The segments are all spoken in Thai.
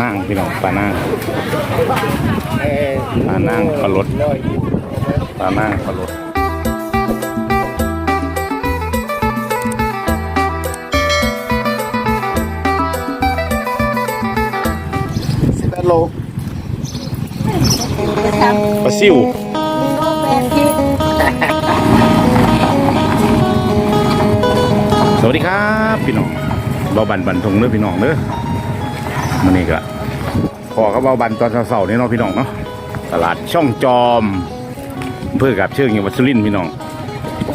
นั่งพี่น้องปลานั่งปลานั่งปลารสปลานั่งปลารสสิบแปดโลปลาซิวสวัสดีครับ พี่น้องเบาบันบันทงเด้อพี่น้องเด้อ มันนี่ก็ขอกับเบาบันตอนเสาร์นี่เนาะพี่น้องเนาะตลาดช่องจอมเพื่อกับเชื่องียวัดสุรินพี่น้อง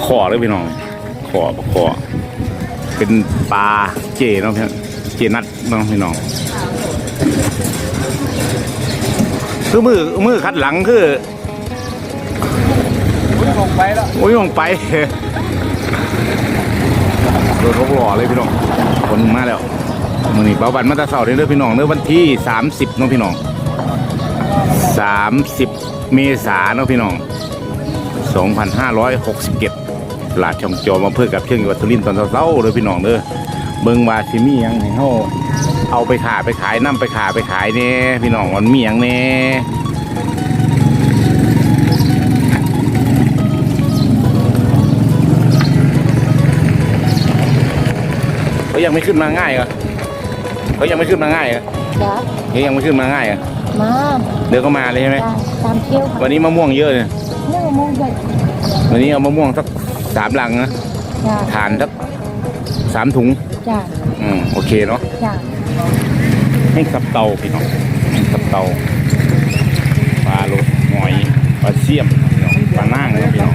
ขอเลยพี่น้องขอขอเป็นปลาเจเนาะพี่เจนัดเนาะพี่น้องคือมือมือคัดหลังคือลงไปแล้วโอ้ยลงไปโดนรถหกล้อเลยพี่น้องคนมาแล้ว มือนี้เบาบันมาตาเสาเด้อพี่น้องเด้อวันที่ 30เนาะพี่น้อง 30 เมษายนเนาะพี่น้อง 2567ตลาดช่องจอมอำเภอกับเชียงจังหวัดสุรินทร์ตอนเช้าๆเด้อพี่น้องเด้อเบิ่งว่าสิมีหยังให้เฮาเอาไปขายไปขายนํไปขายไปขายแน่พี่น้องมันมีหยังแน่ยังไม่ขึ้นมาง่ายเหรอ เขายังไม่ขึ้นมาง่ายเหรอจ้ะเขายังไม่ขึ้นมาง่ายเหรอมาเดี๋ยวก็มาเลยใช่ไหมจ้ะตามเที่ยวค่ะวันนี้มะม่วงเยอะเลยเรื่องมงเด็ดวันนี้เอามะม่วงสักสามลังนะจ้ะทานสักสามถุง จ้ะอืมโอเคเนาะจ้ะให้กับเตาพี่น้องให้กับเตาปลาโลดหอยปลาเสียมพี่น้องปลาน่างนะพี่น้อง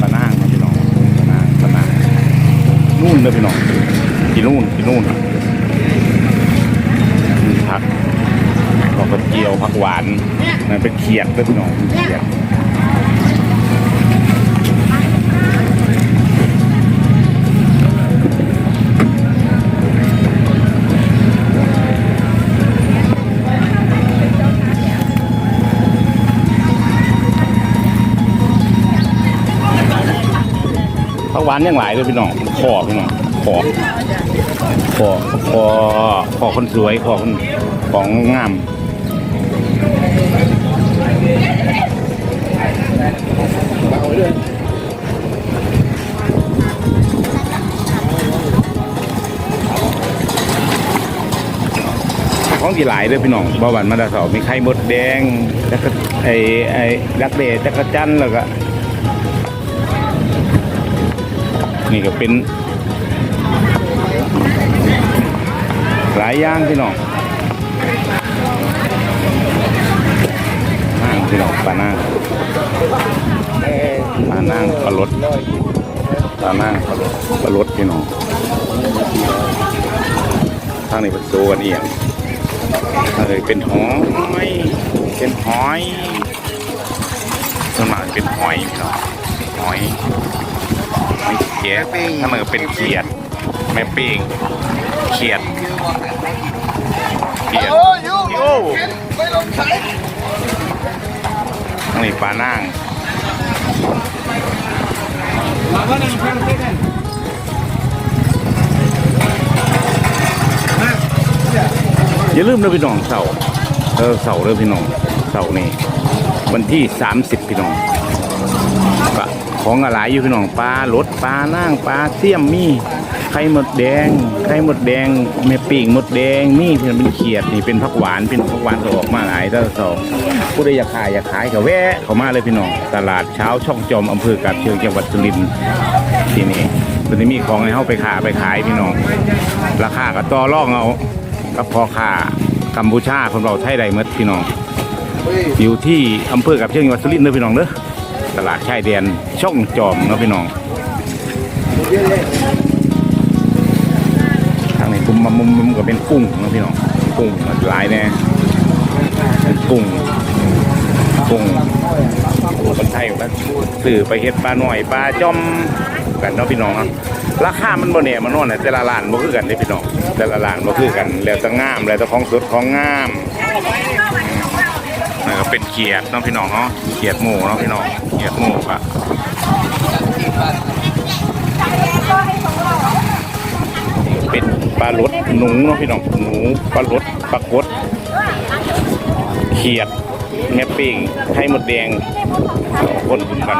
ปลาน่างนะพี่น้องปลาน่างปลาน่างนู่นเลยพี่น้องที่นู่นที่นู่นผักดอ กกระเจียวผักหวานนั่นเป็นเขียดด้วยพี่น้องเขียดผักหวานยังหลายเลยพี่น้องขอพี่น้องขอขอขอขอคนสวยขอคนของงาม ของที่หลายเลยพี่น้องบาวันมาดาเสามีไข่มดแดงแล้วก็ไอ้ไอ้ดักเดจักรจันทร์แล้วก็นี่ก็เป็นหลายย่างพี่น้องนั่งพี่น้องปลานั่ง ปลานั่งปลารสปลานั่งปลารสปลารสพี่น้องทางนี้เป็นโซกันเอียงเอยเป็นหอยเป็นหอยส่วนมากเป็นหอยพี่น้องหอยหอยเขียดถ้ามันก็เป็นเขียดแม่ปิ้งเขียดเขียดโอ้ยยูโอ้ไม่ลงใช้ทั้งนี้ปลานั่ง มาว่านั่งฟังเส้นอย่าลืมนะพี่น้องเสาร์เออเสาร์เลยพี่น้องเสาร์นี่วันที่ 30 พี่น้องก็ของอะไรอยู่พี่น้องปลารสปลานั่งปลาเสี่ยมมีไข่หมดแดงไข่หมดแดงแม่ปีกหมดแดงมีเพื่อนเป็นเขียดนี่เป็นผักหวานเป็นผักหวานก็ออกมาหลายแต่สอง ผู้ใดอยากขายอยากขายก็แวะเข้ามาเลยพี่น้องตลาดเช้าช่องจอมอำเภอกาบเชิงจังหวัดสุรินทร์ที่นี่ตอนนี้มีของให้เขาไปขายไปขายพี่น้องราคาก็ต่อรองเอากับพอค่ากัมพูชาคนเราไทยใดเมื่อพี่น้อง อยู่ที่อำเภอกับเชียงจังหวัดสุรินทร์เด้อพี่น้องเด้อตลาดชายแดนช่องจอมเนาะพี่น้องทางนี้มุมมุมมุมก็เป็นกุ้งเนาะพี่น้องกุ้งหลายแน่เป็นกุ้งคนไทย ก็ซื้อไปเฮ็ดปลาหน่อยปลาจอมกันเนาะพี่น้องเนาะราคามันบ่เนี่ยมันนอนน่ะแต่ละร้านบ่คือกันเด้พี่น้องแต่ละร้านบ่คือกันแล้วแต่งามแล้วแต่ของสดของงามนั่ก็เป็นเขียดเน้องพี่น้องเนาะเขียดหมูเนาะพี่น้องเขียดหมูอะเป็นปลาลดหนูเนาะพี่น้องหนูปลาลดปลากดเขียด แม่ปิ้งไข่หมดแดงคนกัน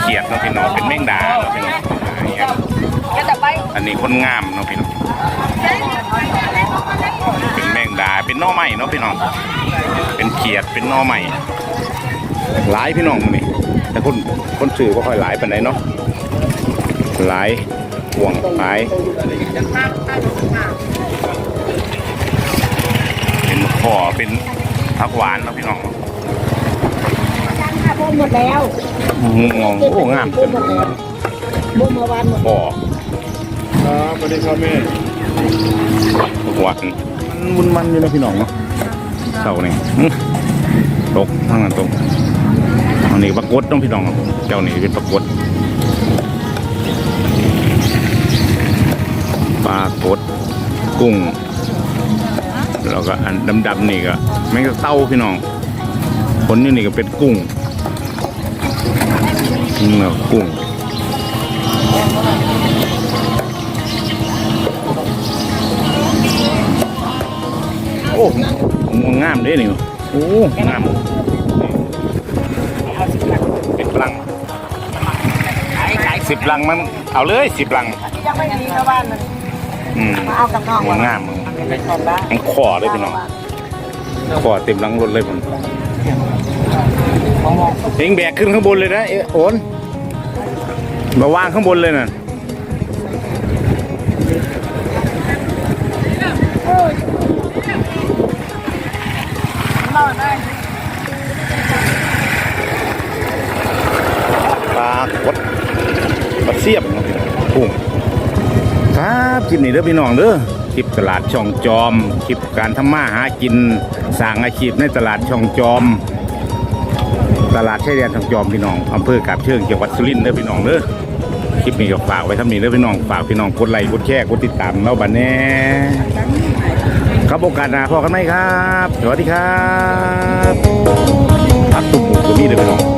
เขียดเนาะพี่น้องเป็นแมงดาเนาะพี่น้องอันนี้คนงามเนาะพี่น้องเป็นแมงดาเป็นน่อไม้เนาะพี่น้องเป็นเขียดเป็นน่อไม้หลายพี่น้องมื้อนี่แต่คนคนสื่อก็ค่อยหลายไปานเนาะหลายห่วงหลายเป็นขอเป็นผักหวานเนาะพี่น้อง หมดแล้วงงโอ้งามจังโบเมื่อวานหมดขอครับสวัสดีครับแม่ผักหวานมันมุนมันอยู่นะพี่น้องเนาะเสาเนี่ยอื้อตกทั้งนั้นตกอันนี้ปรากฏต้องพี่น้องเจ้านี่เป็นปรากฏปลากดกุ้งแล้วก็อันดำๆนี่ก็แมงกะเต้าพี่น้องผลอยู่นี่ก็เป็นกุ้งนี่ เนาะกุ้งโอ้งามเด้นี่โอ้งามเป็นลังสิบลังมันเอาเลยสิบลังยังไม่มีชาวบ้านเลยอืมมาเอากับน้องงามมึงอันขอเลยพี่น้องขอเต็มลังรถเลยผม เองแบกขึ้นข้างบนเลยนะเอโอนมาวางข้างบนเลยน่ะปลากดปลาเสียบเนาะกุ้งครับคลิปนี้เด้อพี่น้องเด้อคลิปตลาดช่องจอม คลิปการทำมาหากินสร้างอาชีพในตลาดช่องจอม ตลาดชายแดนทองจอมพี่น้องอำเภอกาบเชิงจังหวัดสุรินทร์เด้อพี่น้องเด้อคลิปนี้ก็ฝากไว้ทำนี้เด้อพี่น้องฝากพี่น้องกดไลค์กดแชร์กดติดตามเราบันแน่ครับโอกาสหน้าพอกันไหมครับ สวัสดีครับพักตุ่มหมูก็มีเด้อพี่น้อง